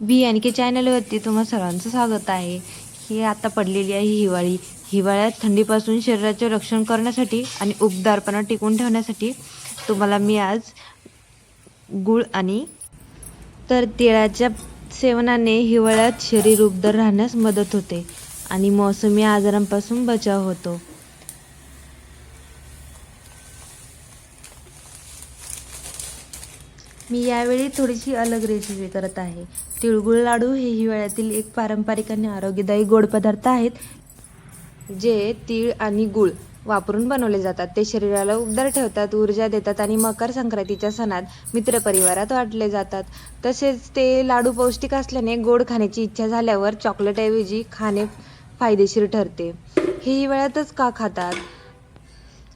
बी आणि के चॅनलवरती तुम्हा सर्वांचं स्वागत आहे. ही आता पडलेली आहे हिवाळी. हिवाळ्यात थंडीपासून शरीराचे रक्षण करण्यासाठी आणि उबदारपणा टिकून ठेवण्यासाठी तुम्हाला मी आज गुळ आणि तर तिळाच्या सेवनाने हिवाळ्यात शरीर उबदार राहण्यास मदत होते आणि मौसमी आजारांपासून बचाव होतो. मी यावेळी थोडीशी अलग रेसिपी करत आहे. तिळगुळ लाडू हे हिवाळ्यातील एक पारंपरिक आणि आरोग्यदायी गोड पदार्थ आहेत जे तीळ आणि गुळ वापरून बनवले जातात. ते शरीराला उबदार ठेवतात ऊर्जा देतात आणि मकर संक्रांतीच्या सणात मित्रपरिवारात वाटले जातात. तसेच ते लाडू पौष्टिक असल्याने गोड खाण्याची इच्छा झाल्यावर चॉकलेटऐवजी खाणे फायदेशीर ठरते. हे हिवाळ्यातच का खातात?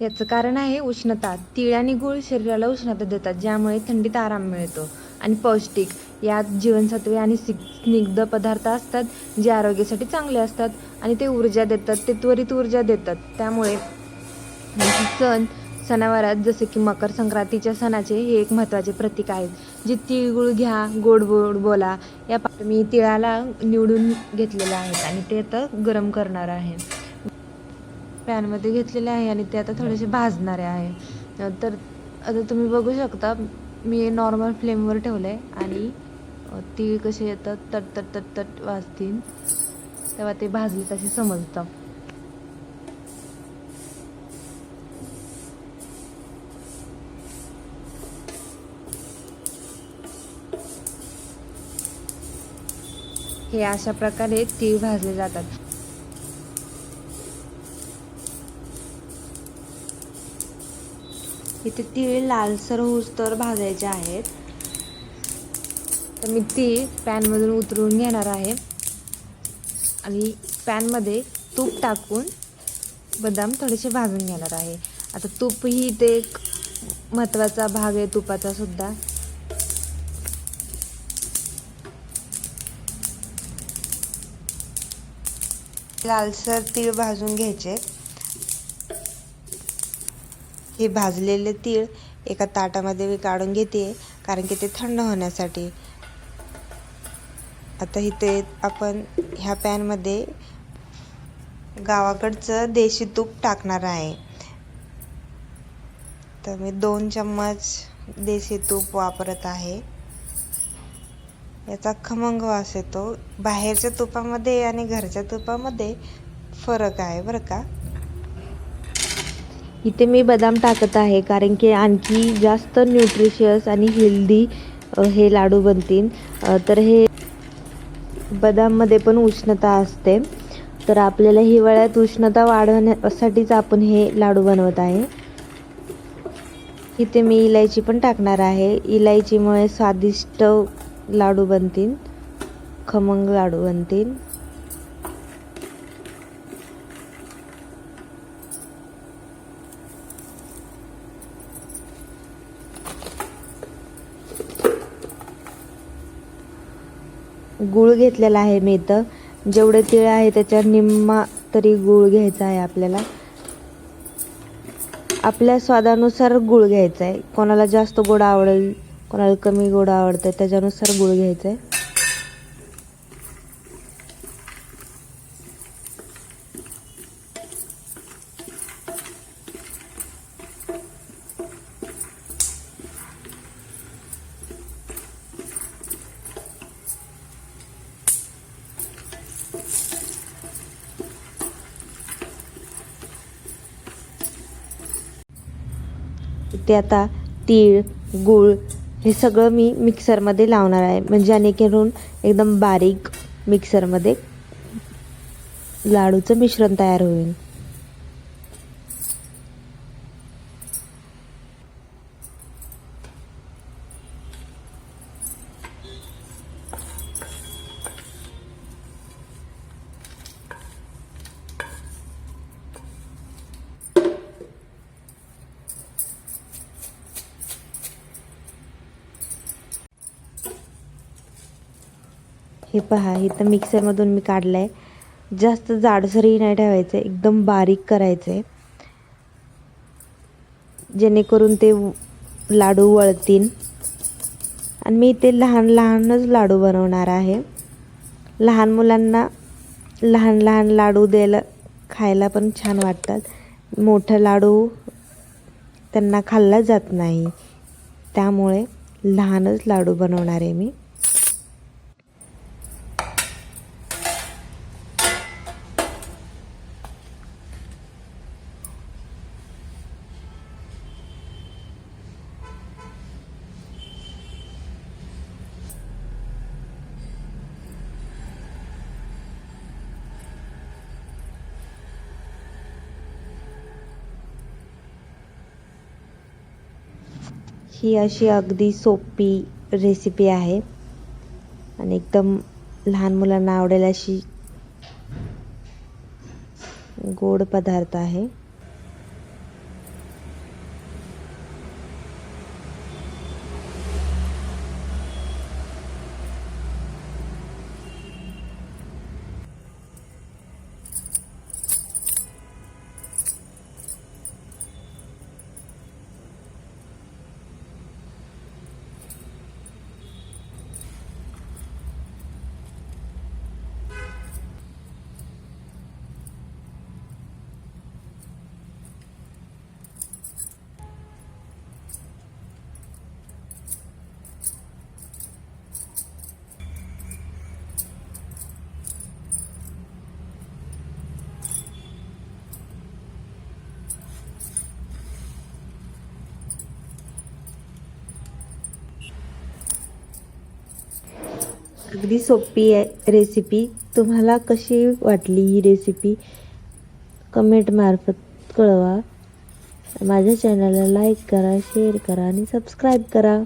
याचं कारण आहे उष्णता. तीळ आणि गूळ शरीराला उष्णता देतात ज्यामुळे थंडीत आराम मिळतो. आणि पौष्टिक यात जीवनसत्वे आणि स्निग्ध पदार्थ असतात जे आरोग्यासाठी चांगले असतात आणि ते ऊर्जा देतात ते त्वरित ऊर्जा देतात. त्यामुळे म्हणजे सण सणावारात जसे की मकर संक्रांतीच्या सणाचे हे एक महत्त्वाचे प्रतीक आहेत. जे तिळगुळ घ्या गोड गोड बोला या पा- मी तिळाला निवडून घेतलेलं आहेत आणि ते आता गरम करणार आहे. पॅनमध्ये घेतलेले आहे आणि ते आता थोडेसे भाजणारे आहे. तर आता तुम्ही बघू शकता मी नॉर्मल फ्लेमवर ठेवलं आहे आणि अ, तीळ कसे येतात तट तट तट तट वाजतील. तेव्हा ते भाजले तसे समजतं. हे अशा प्रकारे तीळ भाजले जातात. इथे तीळ लालसर होऊस तर भाजायचे आहेत. तर मी तीळ पॅनमधून उतरून घेणार आहे. आणि पॅनमध्ये तूप टाकून बदाम थोडेसे भाजून घेणार आहे. आता तूप ही इथे एक महत्त्वाचा भाग आहे तुपाचा सुद्धा. लालसर तीळ भाजून घ्यायचे. हे भाजलेले तीळ एका ताटामध्ये मी काढून घेते कारण की ते थंड होण्यासाठी. आता इथे आपण ह्या पॅनमध्ये गावाकडचं देशी तूप टाकणार आहे. तर मी दोन चम्मच देशी तूप वापरत आहे. याचा खमंग वास येतो. बाहेरच्या तुपामध्ये आणि घरच्या तुपामध्ये फरक आहे बरं का? इथे मी बदाम टाकत आहे कारण की आणखी जास्त न्यूट्रिशियस आणि हेल्दी हे लाडू बनतील. तर हे बदाममध्ये पण उष्णता असते. तर आपल्याला हिवाळ्यात उष्णता वाढवण्यासाठीच आपण हे लाडू बनवत आहे. इथे मी इलायची पण टाकणार आहे. इलायचीमुळे स्वादिष्ट लाडू बनतील. खमंग लाडू बनतील. गूळ घेतलेला आहे मी इथं. जेवढे तिळ आहे त्याच्या निम्मा तरी गूळ घ्यायचा आहे आपल्याला. आपल्या स्वादानुसार गूळ घ्यायचा आहे. कोणाला जास्त गोड आवडेल कोणाला कमी गोड आवडतं त्याच्यानुसार गूळ घ्यायचा आहे. ते आता तीळ गूळ हे सगळं मी मिक्सरमध्ये लावणार आहे. म्हणजे जेणेकरून एकदम बारीक मिक्सरमध्ये लाडूचं मिश्रण तयार होईल. हे पहा इथं मिक्सरमधून मी काढलं आहे जास्त जाडसरही नाही ठेवायचं आहे एकदम बारीक करायचं. आहे जेणेकरून ते लाडू वळतील. आणि मी इथे लहान लहानच लाडू बनवणार आहे. लहान मुलांना लहान लहान लाडू द्यायला खायला पण छान वाटतात. मोठं लाडू त्यांना खाल्ला जात नाही. त्यामुळे लहानच लाडू बनवणार आहे मी. ही अशी अगदी सोपी रेसिपी आहे. आणि एकदम लहान मुलांना आवडेल अशी गोड पदार्थ आहे. अगदी सोपी आहे रेसिपी तुम्हाला कशी वाटली ही रेसिपी कमेंटमार्फत कळवा. माझ्या चॅनलला लाईक करा शेअर करा आणि सबस्क्राईब करा.